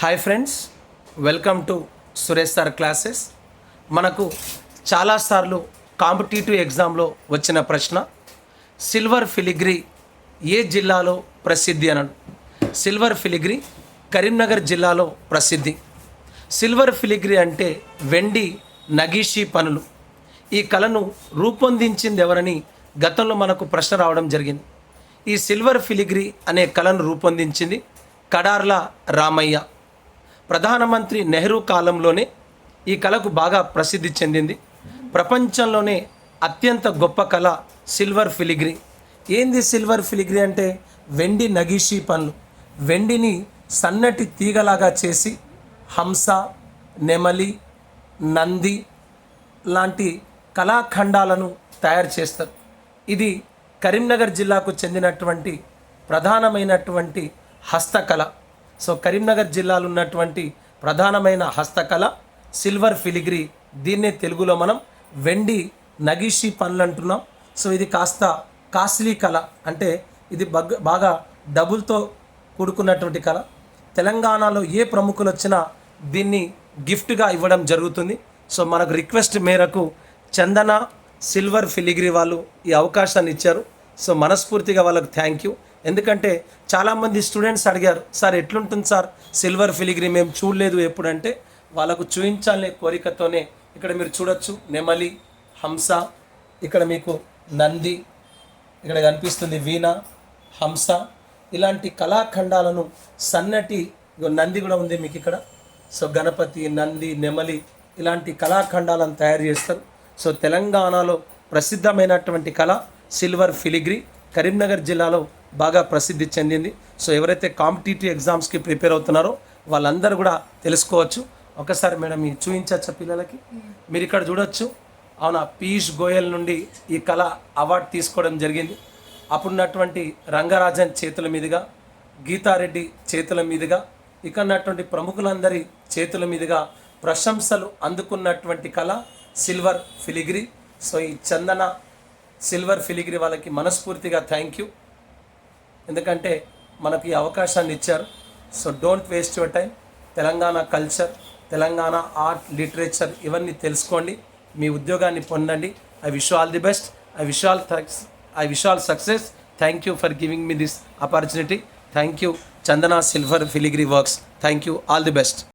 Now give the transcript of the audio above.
Hi friends welcome to Suresh sir classes మనకు చాలాసార్లు competitive ఎగ్జామ్లో వచ్చిన ప్రశ్న సిల్వర్ ఫిలిగ్రీ ఏ జిల్లాలో ప్రసిద్ధి? అనడు సిల్వర్ ఫిలిగ్రీ కరీంనగర్ జిల్లాలో ప్రసిద్ధి. సిల్వర్ ఫిలిగ్రీ అంటే వెండి నగీషీ పనులు. ఈ కళను రూపొందించింది ఎవరని గతంలో మనకు ప్రశ్న రావడం జరిగింది. ఈ సిల్వర్ ఫిలిగ్రీ అనే కళను రూపొందించింది కడార్ల రామయ్య. ప్రధానమంత్రి నెహ్రూ కాలంలోనే ఈ కళకు బాగా ప్రసిద్ధి చెందింది. ప్రపంచంలోనే అత్యంత గొప్ప కళ సిల్వర్ ఫిలిగ్రీ. ఏంది సిల్వర్ ఫిలిగ్రీ అంటే? వెండి నగీషీ పనులు వెండిని సన్నటి తీగలాగా చేసి హంస నెమలి నంది లాంటి కళాఖండాలను తయారు చేస్తారు. ఇది కరీంనగర్ జిల్లాకు చెందినటువంటి ప్రధానమైనటువంటి హస్తకళ. సో కరీంనగర్ జిల్లాలో ఉన్నటువంటి ప్రధానమైన హస్తకళ సిల్వర్ ఫిలిగ్రీ. దీన్నే తెలుగులో మనం వెండి నగిషి పనులు అంటున్నాం. సో ఇది కాస్త కాస్ట్లీ కళ. అంటే ఇది బగ్ బాగా డబుల్తో కూడుకున్నటువంటి కళ. తెలంగాణలో ఏ ప్రముఖులు వచ్చినా దీన్ని గిఫ్ట్గా ఇవ్వడం జరుగుతుంది. సో మనకు రిక్వెస్ట్ మేరకు చందన సిల్వర్ ఫిలిగ్రీ వాళ్ళు ఈ అవకాశాన్ని ఇచ్చారు. సో మనస్ఫూర్తిగా వాళ్ళకు థ్యాంక్ యూ. ఎందుకంటే చాలామంది స్టూడెంట్స్ అడిగారు సార్ ఎట్లుంటుంది సార్? సిల్వర్ ఫిలిగ్రీ మేము చూడలేదు ఎప్పుడంటే వాళ్ళకు చూపించాలనే కోరికతోనే ఇక్కడ మీరు చూడొచ్చు నెమలి హంస ఇక్కడ మీకు నంది ఇక్కడ కనిపిస్తుంది వీణ హంస ఇలాంటి కళాఖండాలను సన్నటి నంది కూడా ఉంది మీకు ఇక్కడ. సో గణపతి నంది నెమలి ఇలాంటి కళాఖండాలను తయారు చేస్తారు. సో తెలంగాణలో ప్రసిద్ధమైనటువంటి కళ సిల్వర్ ఫిలిగ్రీ. కరీంనగర్ జిల్లాలో బాగా ప్రసిద్ధి చెందింది. సో ఎవరైతే కాంపిటేటివ్ ఎగ్జామ్స్కి ప్రిపేర్ అవుతున్నారో వాళ్ళందరూ కూడా తెలుసుకోవచ్చు. ఒకసారి మేడం ఇది చూపించచ్చా పిల్లలకి? మీరు ఇక్కడ చూడొచ్చు. అవునా పీయూష్ గోయల్ నుండి ఈ కళ అవార్డు తీసుకోవడం జరిగింది. అప్పుడున్నటువంటి రంగరాజన్ చేతుల మీదుగా గీతారెడ్డి చేతుల మీదుగా ఇక్కడ ఉన్నటువంటి ప్రముఖులందరి చేతుల మీదుగా ప్రశంసలు అందుకున్నటువంటి కళ సిల్వర్ ఫిలిగ్రీ. సో ఈ చందన సిల్వర్ ఫిలిగ్రీ వాళ్ళకి మనస్ఫూర్తిగా థ్యాంక్ యూ. ఎందుకంటే మనకు ఈ అవకాశాన్ని ఇచ్చారు. So don't waste your time Telangana culture Telangana art literature ఇవన్నీ తెలుసుకోండి. మీ ఉద్యోగాన్ని పొందండి. I wish all the best I wish all I wish all success thank you for giving me this opportunity thank you Chandana silver filigree works thank you all the best